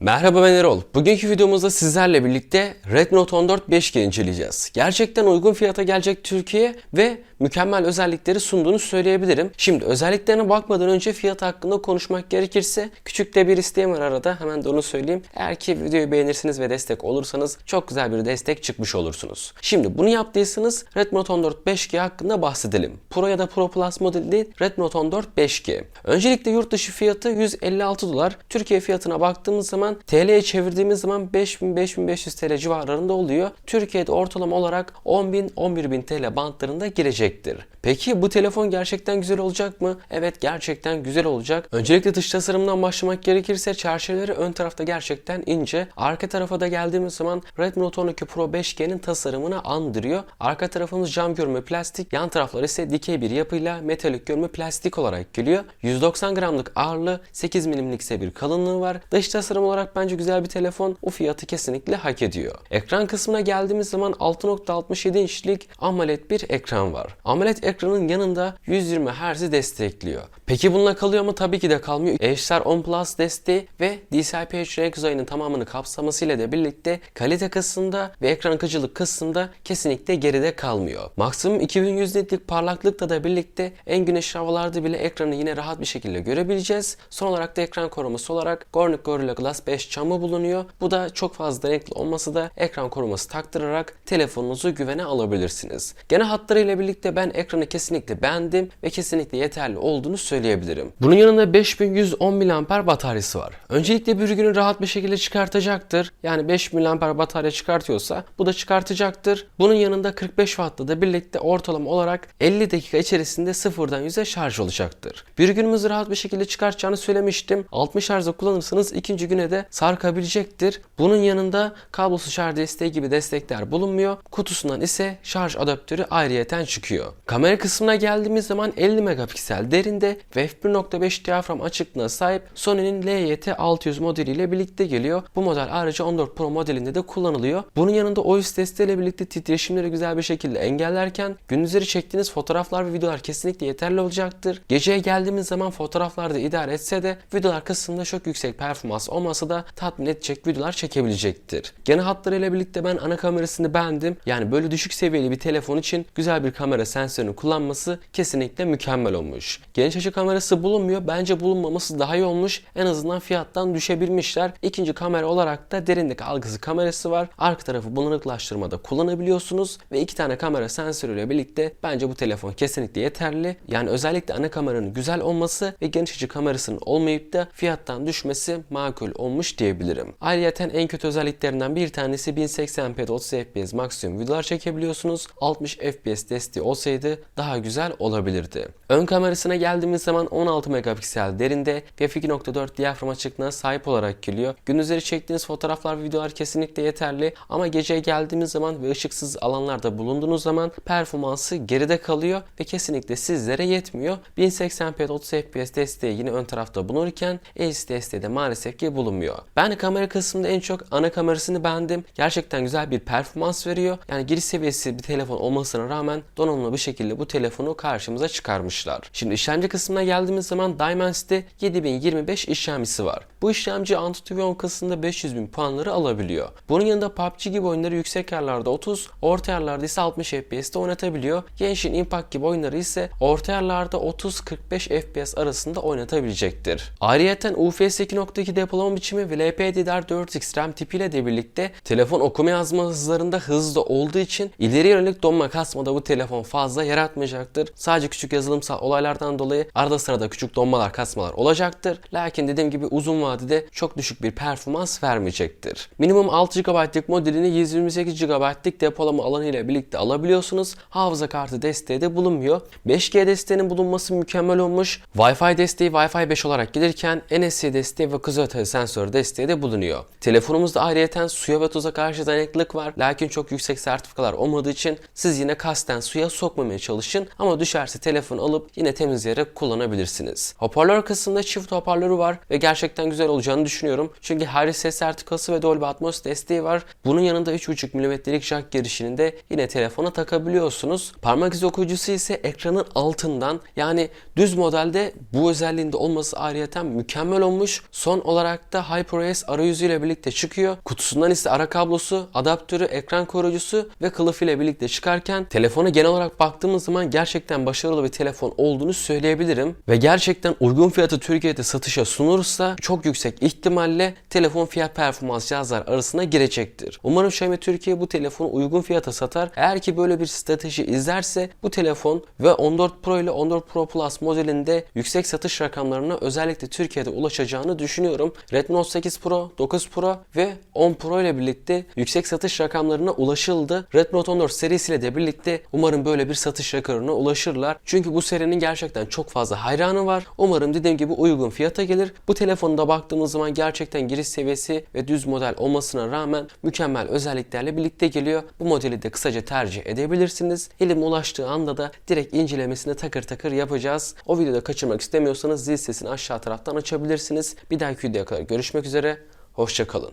Merhaba ben Erol. Bugünkü videomuzda sizlerle birlikte Redmi Note 14 5G inceleyeceğiz. Gerçekten uygun fiyata gelecek Türkiye ve mükemmel özellikleri sunduğunu söyleyebilirim. Şimdi özelliklerine bakmadan önce fiyat hakkında konuşmak gerekirse küçük de bir isteğim var arada. Hemen de onu söyleyeyim. Eğer ki videoyu beğenirsiniz ve destek olursanız çok güzel bir destek çıkmış olursunuz. Şimdi bunu yaptıysanız Redmi Note 14 5G hakkında bahsedelim. Pro ya da Pro Plus modeli Redmi Note 14 5G. Öncelikle yurt dışı fiyatı 156 dolar. Türkiye fiyatına baktığımız zaman TL'ye çevirdiğimiz zaman 5000-5500 TL civarlarında oluyor. Türkiye'de ortalama olarak 10.000-11.000 TL bantlarında girecektir. Peki bu telefon gerçekten güzel olacak mı? Evet gerçekten güzel olacak. Öncelikle dış tasarımdan başlamak gerekirse çerçeveleri ön tarafta gerçekten ince. Arka tarafa da geldiğimiz zaman Redmi Note 12 Pro 5G'nin tasarımını andırıyor. Arka tarafımız cam görme plastik, yan taraflar ise dikey bir yapıyla metalik görme plastik olarak geliyor. 190 gramlık ağırlığı, 8 milimlik ise bir kalınlığı var. Dış tasarım olarak bence güzel bir telefon. O fiyatı kesinlikle hak ediyor. Ekran kısmına geldiğimiz zaman 6.67 inçlik AMOLED bir ekran var. AMOLED ekranın yanında 120 Hz destekliyor. Peki bununla kalıyor mu? Tabii ki de kalmıyor. HDR 10 Plus desteği ve DCI-P3 renk uzayının tamamını kapsamasıyla da birlikte kalite kısmında ve ekran akıcılık kısmında kesinlikle geride kalmıyor. Maksimum 2100 nitlik parlaklıkla da birlikte en güneşli havalarda bile ekranı yine rahat bir şekilde görebileceğiz. Son olarak da ekran koruması olarak Gornick Gorilla Glass 5 camı bulunuyor. Bu da çok fazla renkli olması da ekran koruması taktırarak telefonunuzu güvene alabilirsiniz. Gene hatlarıyla birlikte ben ekranı kesinlikle beğendim ve kesinlikle yeterli olduğunu söyleyebilirim. Bunun yanında 5110 mAh bataryası var. Öncelikle bir günü rahat bir şekilde çıkartacaktır. Yani 5000 mAh batarya çıkartıyorsa bu da çıkartacaktır. Bunun yanında 45 Watt'la da birlikte ortalama olarak 50 dakika içerisinde sıfırdan 100'e şarj olacaktır. Bir günümüzü rahat bir şekilde çıkartacağını söylemiştim. 60 şarjda kullanırsanız ikinci güne de sarkabilecektir. Bunun yanında kablosuz şarj desteği gibi destekler bulunmuyor. Kutusundan ise şarj adaptörü ayrıyeten çıkıyor. Kamera kısmına geldiğimiz zaman 50 megapiksel derinde ve f1.5 diyafram açıklığına sahip Sony'nin LYT600 modeliyle birlikte geliyor. Bu model ayrıca 14 Pro modelinde de kullanılıyor. Bunun yanında OIS desteğiyle birlikte titreşimleri güzel bir şekilde engellerken gündüzleri çektiğiniz fotoğraflar ve videolar kesinlikle yeterli olacaktır. Geceye geldiğimiz zaman fotoğraflarda idare etse de videolar kısmında çok yüksek performans olmasa da tatmin edecek videolar çekebilecektir. Genel hatlarıyla birlikte ben ana kamerasını beğendim. Yani böyle düşük seviyeli bir telefon için güzel bir kamera sensörünü kullanması kesinlikle mükemmel olmuş. Geniş açı kamerası bulunmuyor. Bence bulunmaması daha iyi olmuş. En azından fiyattan düşebilmişler. İkinci kamera olarak da derinlik algısı kamerası var. Arka tarafı bulanıklaştırmada kullanabiliyorsunuz ve iki tane kamera sensörüyle birlikte bence bu telefon kesinlikle yeterli. Yani özellikle ana kameranın güzel olması ve geniş açı kamerasının olmayıp da fiyattan düşmesi makul olmuş diyebilirim. Ayrıca en kötü özelliklerinden bir tanesi 1080p'de 30 fps maksimum videolar çekebiliyorsunuz. 60 fps desteği olsaydı daha güzel olabilirdi. Ön kamerasına geldiğimiz zaman 16 megapiksel derinde ve f2.4 diyafram açıklığına sahip olarak geliyor. Gündüzleri çektiğiniz fotoğraflar ve videolar kesinlikle yeterli ama geceye geldiğimiz zaman ve ışıksız alanlarda bulunduğunuz zaman performansı geride kalıyor ve kesinlikle sizlere yetmiyor. 1080p 30 fps desteği yine ön tarafta bulunurken AC desteği de maalesef ki bulunmuyor. Ben kamera kısmında en çok ana kamerasını beğendim. Gerçekten güzel bir performans veriyor. Yani giriş seviyesi bir telefon olmasına rağmen donanımlı bir şekilde bu telefonu karşımıza çıkarmışlar. Şimdi işlemci kısmına geldiğimiz zaman Dimensity 7025 işlemcisi var. Bu işlemci Antutu 10 kısmında 500 bin puanları alabiliyor. Bunun yanında PUBG gibi oyunları yüksek yerlerde 30, orta yerlerde ise 60 FPS'te oynatabiliyor. Genshin Impact gibi oyunları ise orta yerlerde 30-45 FPS arasında oynatabilecektir. Ayrıyeten UFS 2.2 depolama biçimi ve LPDDR4X RAM tipiyle de birlikte telefon okuma yazma hızlarında hızlı olduğu için ileri yönelik donma kasmada bu telefon fazla yaratmayacaktır. Sadece küçük yazılımsal olaylardan dolayı arada sırada küçük donmalar kasmalar olacaktır. Lakin dediğim gibi uzun vadede çok düşük bir performans vermeyecektir. Minimum 6 GB'lık modelini 128 GB'lık depolama alanı ile birlikte alabiliyorsunuz. Hafıza kartı desteği de bulunmuyor. 5G desteğinin bulunması mükemmel olmuş. Wi-Fi desteği Wi-Fi 5 olarak gelirken NFC desteği ve kuzey ötesi sensör desteği de bulunuyor. Telefonumuzda ayrıyeten suya ve tuza karşı dayanıklılık var. Lakin çok yüksek sertifikalar olmadığı için siz yine kasten suya sokmamaya çalışın ama düşerse telefon alıp yine temizleyerek kullanabilirsiniz. Hoparlör kısmında çift hoparlörü var ve gerçekten güzel olacağını düşünüyorum. Çünkü hariç ses sertifikası ve Dolby Atmos desteği var. Bunun yanında 3.5 mm'lik jack girişini de yine telefona takabiliyorsunuz. Parmak izi okuyucusu ise ekranın altından yani düz modelde bu özelliğinde olması ayrıyeten mükemmel olmuş. Son olarak da HyperOS arayüzü ile birlikte çıkıyor. Kutusundan ise ara kablosu, adaptörü, ekran koruyucusu ve kılıfı ile birlikte çıkarken telefona genel olarak baktığımız zaman gerçekten başarılı bir telefon olduğunu söyleyebilirim. Ve gerçekten uygun fiyatı Türkiye'de satışa sunulursa çok yüksek ihtimalle telefon fiyat performans cihazlar arasına girecektir. Umarım Xiaomi Türkiye bu telefonu uygun fiyata satar. Eğer ki böyle bir strateji izlerse bu telefon ve 14 Pro ile 14 Pro Plus modelinde yüksek satış rakamlarına özellikle Türkiye'de ulaşacağını düşünüyorum. Redmi Note 8 Pro, 9 Pro ve 10 Pro ile birlikte yüksek satış rakamlarına ulaşıldı. Redmi Note 14 serisiyle de birlikte umarım böyle bir satış rekoruna ulaşırlar. Çünkü bu serinin gerçekten çok fazla hayranı var. Umarım dediğim gibi uygun fiyata gelir. Bu telefonda baktığımız zaman gerçekten giriş seviyesi ve düz model olmasına rağmen mükemmel özelliklerle birlikte geliyor. Bu modeli de kısaca tercih edebilirsiniz. Elime ulaştığı anda da direkt incelemesini takır takır yapacağız. O videoda kaçırmak istemiyorsanız zil sesini aşağı taraftan açabilirsiniz. Bir dahaki videoya kadar görüşmek üzere. Hoşçakalın.